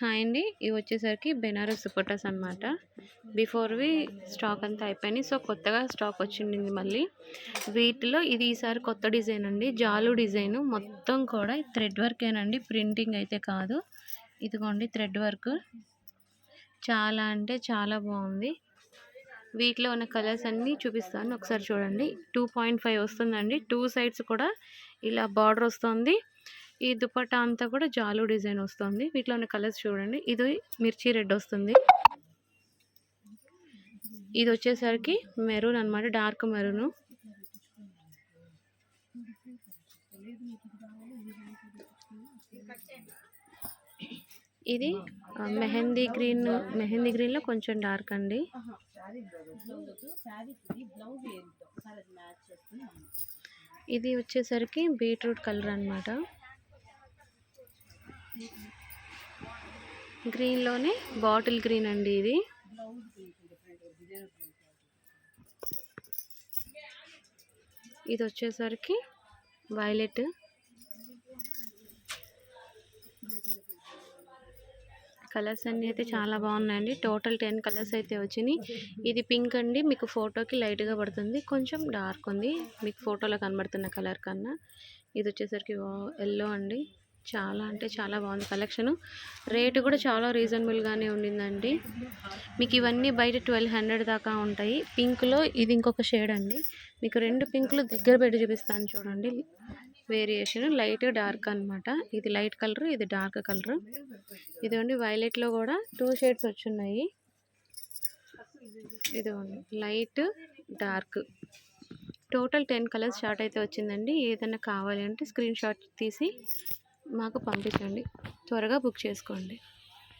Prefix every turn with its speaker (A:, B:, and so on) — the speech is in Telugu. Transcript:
A: హాయ్ అండి. ఇవి వచ్చేసరికి బెనారస్ దుపట్టాస్ అనమాట బిఫోర్వి స్టాక్ అంతా అయిపోయినాయి. సో కొత్తగా స్టాక్ వచ్చింది మళ్ళీ. వీటిలో ఇది ఈసారి కొత్త డిజైన్ అండి. జాలు డిజైన్. మొత్తం కూడా థ్రెడ్ వర్కేనండి ప్రింటింగ్ అయితే కాదు. ఇదిగోండి థ్రెడ్ వర్క్. చాలా అంటే చాలా బాగుంది. వీటిలో ఉన్న కలర్స్ అన్నీ చూపిస్తాను. ఒకసారి చూడండి. టూ పాయింట్ ఫైవ్ వస్తుందండి. టూ సైడ్స్ కూడా ఇలా బార్డర్ వస్తుంది. ఈ దుపట్టా అంతా కూడా జాలు డిజైన్ వస్తుంది. వీటిలో ఉన్న కలర్స్ చూడండి. ఇది మిర్చి రెడ్ వస్తుంది. ఇది వచ్చేసరికి మెరూన్ అనమాట డార్క్ మెరూన్. ఇది మెహందీ గ్రీన్ మెహందీ గ్రీన్లో కొంచెం డార్క్ అండి. ఇది వచ్చేసరికి బీట్రూట్ కలర్ అనమాట గ్రీన్లోనే బాటిల్ గ్రీన్ అండి ఇది. ఇది వచ్చేసరికి వైలెట్. కలర్స్ అన్నీ అయితే చాలా బాగున్నాయండి. టోటల్ టెన్ కలర్స్ అయితే వచ్చినాయి. ఇది పింక్ అండి. మీకు ఫోటోకి లైట్గా పడుతుంది. కొంచెం డార్క్ ఉంది. మీకు ఫోటోలో కనబడుతున్న కలర్ కన్నా. ఇది వచ్చేసరికి ఎల్లో అండి. చాలా అంటే చాలా బాగుంది కలెక్షను. రేటు కూడా చాలా రీజనబుల్గానే ఉండిందండి. మీకు ఇవన్నీ బయట ట్వెల్వ్ హండ్రెడ్ దాకా ఉంటాయి. పింక్లో ఇది ఇంకొక షేడ్ అండి. మీకు రెండు పింకులు దగ్గర పెట్టి చూపిస్తాను చూడండి. వేరియేషన్ లైట్ డార్క్ అన్నమాట. ఇది లైట్ కలర్ ఇది డార్క్ కలర్. ఇదిగోండి వైలెట్లో కూడా టూ షేడ్స్ వచ్చున్నాయి. ఇదిగోండి light dark. Total ten colours short అయితే వచ్చిందండి. ఏదైనా కావాలి అంటే స్క్రీన్ షాట్ తీసి మాకు పంపించండి. త్వరగా బుక్ చేసుకోండి.